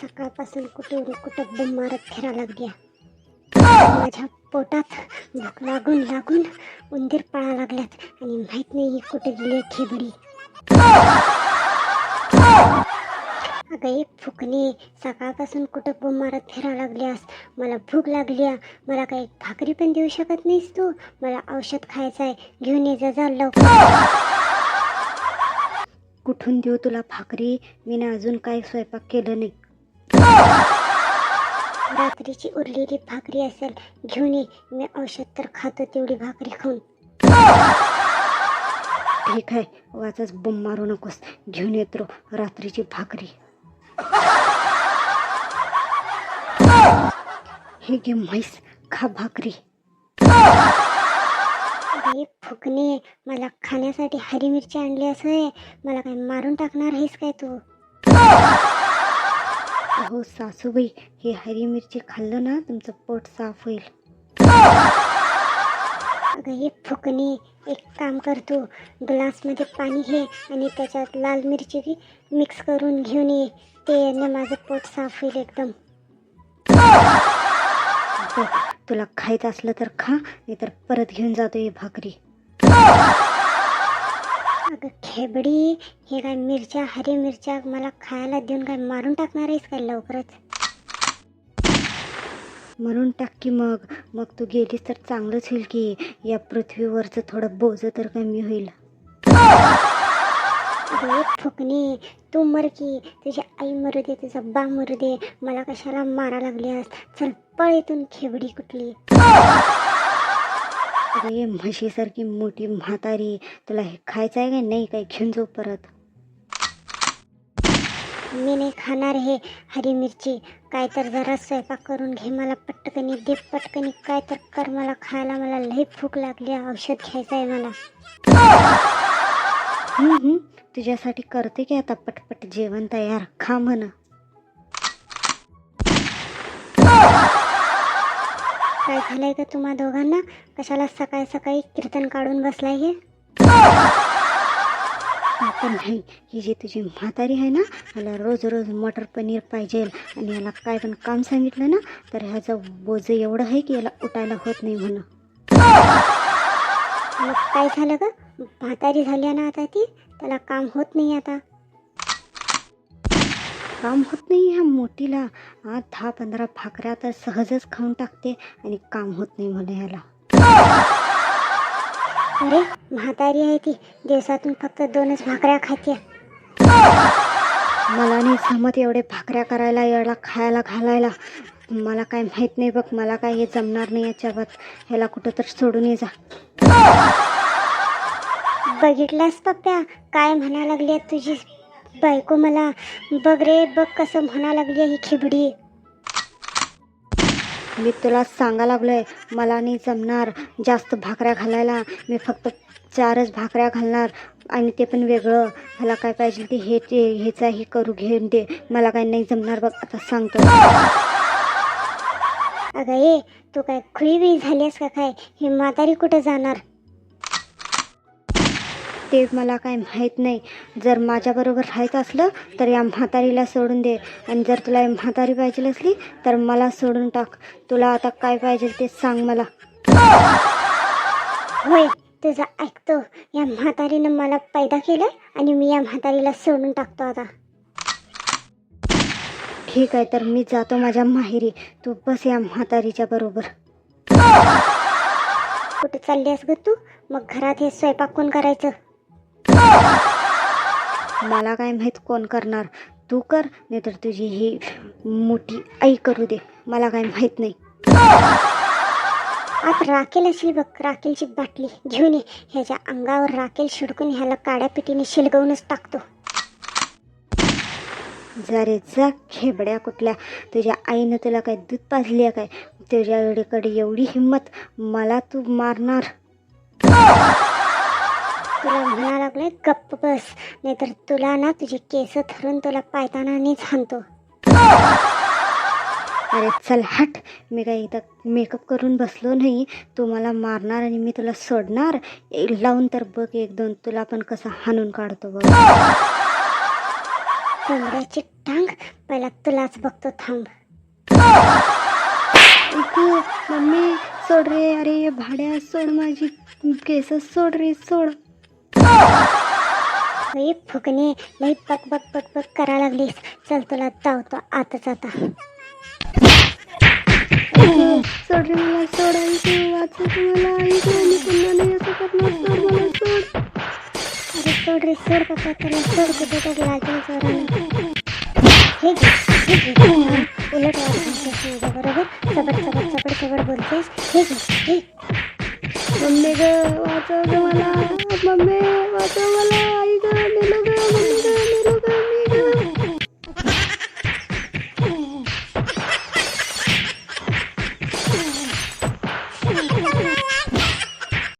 सकाळपासून कुठून कुठं बुम मारत फिरा लागली माझ्या पोटात भूक लागून लागून उंदीर पळा लागल्यात आणि माहीत नाही ही कुठे गेली खेबडी. अगं एक फुकणे. सकाळपासून कुठं बुम मारत फिरा लागल्यास मला भूक लागली आहे. मला काही भाकरी पण देऊ शकत नाहीस तू. मला औषध खायचं आहे. घेऊन ये जा लवकर. कुठून देऊ तुला भाकरी? मी ना अजून काही स्वयंपाक केलं नाही. रात्रीची उरलेली भाकरी असेल घेऊन ये. मी औषध तर खातो तेवढी भाकरी खाऊन. ठीक आहे वाचच बुम मारू नकोस. घेऊन येतो रात्रीची भाकरी. हे घे म्हैस खा भाकरी. अरे फुकणे मला खाण्यासाठी हरी मिरची आणली असं आहे. मला काय मारून टाकणार आहेस काय तू? अहो सासूबाई हे हरी मिरची खाल्लं ना तुमचं पोट साफ होईल. अगं हे फुकणे एक काम कर तू. ग्लासमध्ये पाणी घे आणि त्याच्यात लाल मिरची मिक्स करून घेऊन ये. ते यांना माझं पोट साफ होईल एकदम. तुला खायचं असलं तर खा नाही तर परत घेऊन जातो ही भाकरी. अगं खेबडी हे काय मिरच्या हरी मिरच्या मला खायला देऊन काय मारून टाकणार आहेस काय लवकरच? म्हणून टाक की मग. मग तू गेलीस तर चांगलंच होईल की. या पृथ्वीवरचं थोडं बोज तर कमी होईल. अगं फुकणे तू मर की. तुझी आई मरू दे तुझा बा मरू दे. मला कशाला मारा लागल्यास चल पळ इथून खेबडी कुठली. अरे म्हशीसारखी मोठी म्हातारी तुला हे खायचं आहे का नाही काय घेऊन जाऊ परत. मी नाही खाणार हे हरी मिरची. काय तर जरा स्वयंपाक करून घे मला पटकनी दे पटकनी काय तर कर मला खायला. मला लई भूक लागली औषध घ्यायचं आहे मला. हम्म, हम्म, तुझ्यासाठी करते की आता पटपट जेवण तयार? खा म्हण. काय झालंय का तुम्हा दोघांना? कशाला सकाळी सकाळी कीर्तन काढून बसलाय हे? पण नाही. ही जी तुझी म्हातारी आहे ना ह्याला रोज रोज मटर पनीर पाहिजे आणि याला काय पण काम सांगितलं ना तर ह्याचं बोज एवढं आहे की याला उठायला होत नाही म्हणून. मग काय झालं का म्हातारी झाली आहे ना आता ती त्याला काम होत नाही आता. काम होत नाही ह्या मोठीला आज दहा पंधरा भाकऱ्या तर सहजच खाऊन टाकते आणि काम होत नाही म्हणे ह्याला अरे म्हातारी आहे ती. दिवसातून फक्त दोनच भाकऱ्या खाते. मला नाही जमत एवढे भाकऱ्या करायला एवढा खायला घालायला. मला काय माहीत नाही बघ मला काय हे जमणार नाही याच्याबाबत ह्याला कुठं तर सोडून ये जा. बघितलास पप्प्या काय म्हणा लागली तुझी? बायको मला बघ रे बघ कसं म्हणा लागली आहे ही खिबडी मी तुला सांगा लागलोय मला नाही जमणार जास्त भाकऱ्या घालायला. मी फक्त चारच भाकऱ्या घालणार आणि ते पण वेगळं. मला काय पाहिजे ते हे ते ह्याचाही करू घेऊन दे. मला काय नाही जमणार बघ आता सांगतो. अगं ए तू काय खुळी बी झालीस का काय? ही म्हातारी कुठं जाणार? ते मला काय माहीत नाही. जर माझ्याबरोबर राहायचं असलं तर या म्हातारीला सोडून दे. आणि जर तुला म्हातारी पाहिजे असली तर मला सोडून टाक. तुला आता काय पाहिजे ते सांग मला. होय तुझं ऐकतो. या म्हातारीनं मला पैदा केलं आणि मी या म्हातारीला सोडून टाकतो आता. ठीक आहे तर मी जातो माझ्या माहेरी. तू बस या म्हातारीच्या बरोबर. कुठे चाललीस ग तू? मग घरात हे स्वयंपाक कोण करायचं? मला काय माहीत कोण करणार. तू कर नाहीतर तुझी ही मोठी आई करू दे. मला काय माहीत नाही. आत राखेल असेल बघ राखेलची बाटली घेऊन ये. ह्याच्या अंगावर राखेल शिडकून ह्याला काड्या पिटीने शिलगवूनच टाकतो. जरे जा खेबड्या कुठल्या. तुझ्या आईनं तुला काय दूध पाजली आहे काय? तुझ्याकडे एवढी हिंमत मला तू मारणार. तुला म्हणा लागले गप्प बस. नाहीतर तुला ना तुझे केस धरून तुला पायतानानेच हाणतो. अरे चल हट. मी काय इथं मेकअप करून बसलो नाही. तू मला मारणार आणि मी तुला सोडणार. लावून तर बघ एक दोन तुला पण कसं हाणून काढतो बघ. कोंबड्याची टांग. पहिला तुलाच बघतो थांब. मम्मी सोड रे. अरे भाड्या सोड माझी. केस सोड रे सोड. लई फुकणे लई पक पक पक पक करा लागलीस. चल तुला चावतो आताच आता. सोड रे मला सोड आई तू मला आई तू मी पुन्हा नाही असं करणार सोड मला सोड. अरे सोड रे सोड पप्पा तुला सोड कुठे तर लागेल जोराने. हे घे हे घे. उलट वाट सांगतेस माझ्या बरोबर? चबड चबड चबड चबड बोलतेस. हे घे हे. मम्मी ग वाचव मला मम्मी वाचव मला आई गं.